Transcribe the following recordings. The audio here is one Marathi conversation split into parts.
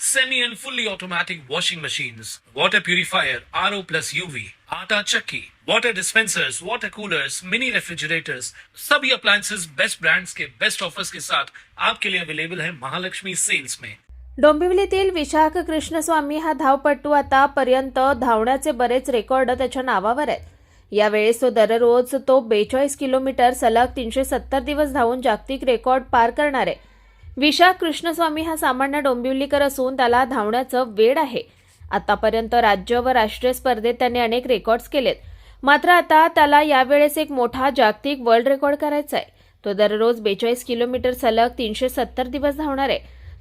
semi and fully automatic washing machines, water purifier, RO plus UV, आटा चक्की, water dispensers, water coolers, mini refrigerators, सभी appliances बेस्ट brands के बेस्ट ऑफर्स के साथ आपके लिए अवेलेबल है महालक्ष्मी सेल्स में डोंबिवलीतील विशाख कृष्णस्वामी हा धावपटू आतापर्यंत धावण्याचे बरेच रेकॉर्ड त्याच्या नावावर आहेत. यावेळेस तो दररोज तो बेचाळीस किलोमीटर सलग तीनशे सत्तर दिवस धावून जागतिक रेकॉर्ड पार करणार आहे. विशाख कृष्णस्वामी हा सामान्य डोंबिवलीकर असून त्याला धावण्याचं वेड आहे. आतापर्यंत राज्य व राष्ट्रीय स्पर्धेत त्याने अनेक रेकॉर्ड्स केलेत. मात्र आता त्याला यावेळेस एक मोठा जागतिक वर्ल्ड रेकॉर्ड करायचा आहे. तो दररोज बेचाळीस किलोमीटर सलग तीनशे सत्तर दिवस धावणार आहे.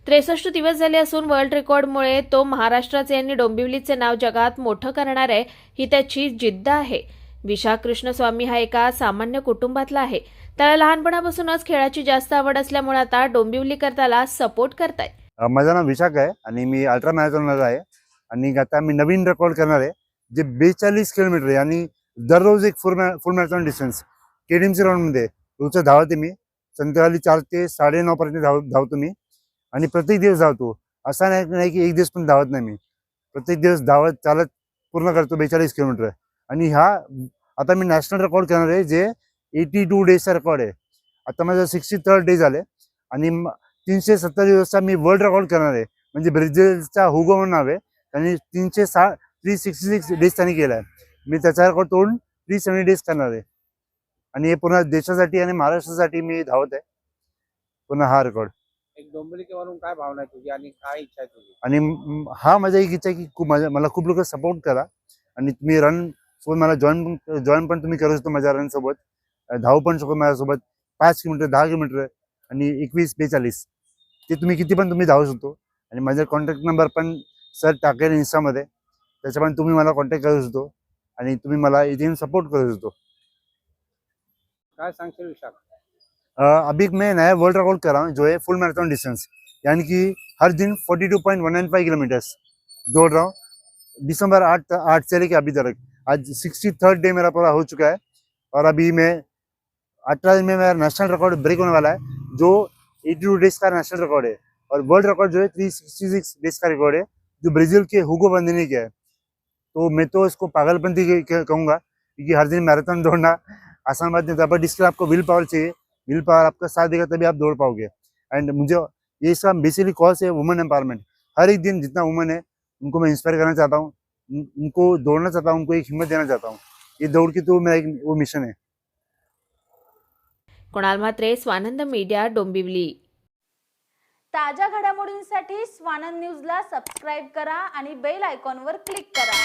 त्रेसष्ट दिवस झाले असून वर्ल्ड रेकॉर्डमुळे तो महाराष्ट्राचे आणि डोंबिवलीचे नाव जगात मोठं करणार आहे ही त्याची जिद्द आहे. विशाख कृष्णस्वामी हा एका सामान्य कुटुंबातला आहे. त्याला लहानपणापासूनच खेळाची जास्त आवड असल्यामुळे आता डोंबिवली त्याला सपोर्ट करताय. माझं नाव विशाख आहे आणि मी अल्ट्रा मॅरेथॉनर आहे. आणि आता मी नवीन रेकॉर्ड करणार आहे जे बेचाळीस किलोमीटर आहे. आणि दररोज एक फुल मॅ फुल मॅरेथॉन डिस्टन्स के डी एम सी राऊंडमध्ये रोजचं धावते मी. संध्याकाळी चार ते साडे नऊपर्यंत धाव धावतो मी. आणि प्रत्येक दिवस धावतो. असा नाही नाही की एक दिवस पण धावत नाही मी. प्रत्येक दिवस धावत चालत पूर्ण करतो बेचाळीस किलोमीटर आणि हा आता मी नॅशनल रेकॉर्ड करणार आहे जे एटी टू डेजचा रेकॉर्ड आहे. आता माझं सिक्स्टी थर्ड डे झाले आणि म- तीनशे सत्तर दिवसचा मी वर्ल्ड रेकॉर्ड करणार आहे. म्हणजे ब्राझीलचा हुगो म्हणून नाव आहे. त्यांनी तीनशे सा थ्री सिक्स्टी सिक्स डेज त्यांनी केला आहे मी त्याचा रेकॉर्ड तोडून थ्री सेव्हन्टी डेज करणार आहे. आणि हे पूर्ण देशासाठी आणि महाराष्ट्रासाठी मी धावत आहे. पुन्हा हा रेकॉर्ड काय भावना आहे तुझी आणि काय इच्छा आहे तुझी? आणि म- हा माझा एक इच्छा आहे की खूप माझ्या मला खूप लोक सपोर्ट करा. आणि तुम्ही रन सोबत मला जॉईन पण जॉईन पण तुम्ही करू शकतो माझ्या रन सोबत अं, धावू पण शकतो माझ्यासोबत. पाच किलोमीटर दहा किलोमीटर आणि एकवीस बेचाळीस. ते तुम्ही किती पण तुम्ही धावू शकतो. आणि माझा कॉन्टॅक्ट नंबर पण सर टाकेल इन्स्टामध्ये त्याच्यामध्ये तुम्ही मला कॉन्टॅक्ट करू शकतो. आणि तुम्ही मला इथे सपोर्ट करू शकतो. काय सांगशील विशाख अ, अभी मैं नया वर्ल्ड रिकॉर्ड कर रहा हूँ जो है फुल मैराथन डिस्टेंस यानी कि हर दिन 42.195 किलोमीटर्स दौड़ रहा हूँ. दिसंबर आठ आठ से लेके अभी तक. आज सिक्सटी थर्ड डे मेरा पूरा हो चुका है और अभी मैं अठारह में मेरा नेशनल रिकॉर्ड ब्रेक होने वाला है, जो एटी टू डेज़ का नेशनल रिकॉर्ड है और वर्ल्ड रिकॉर्ड जो है थ्री सिक्सटी सिक्स डेज़ का रिकॉर्ड है, जो ब्राज़ील के हुगो बंदे ने किया है। तो मैं तो इसको पागलपंथी कह- कह- क्योंकि हर दिन मैराथन दौड़ना आसान बात नहीं था बट इसके लिए आपको विल पावर चाहिए। विल पावर आपका साथ देगा तभी आप दौड़ पाओगे। एंड मुझे ये इसका बेसिकली कॉज है वुमेन एम्पावरमेंट हर एक दिन जितना वुमेन है, उनको मैं इंस्पायर करना चाहता हूँ। उनको दौड़ना चाहता हूँ उनको एक हिम्मत देना चाहता हूँ। ये दौड़ की तो मेरा एक वो मिशन है। कुणाल म्हात्रे स्वानंद मीडिया डोंबिवली। ताज्या घडामोडींसाठी स्वानंद न्यूजला सबस्क्राईब करा आणि बेल आयकॉनवर क्लिक करा.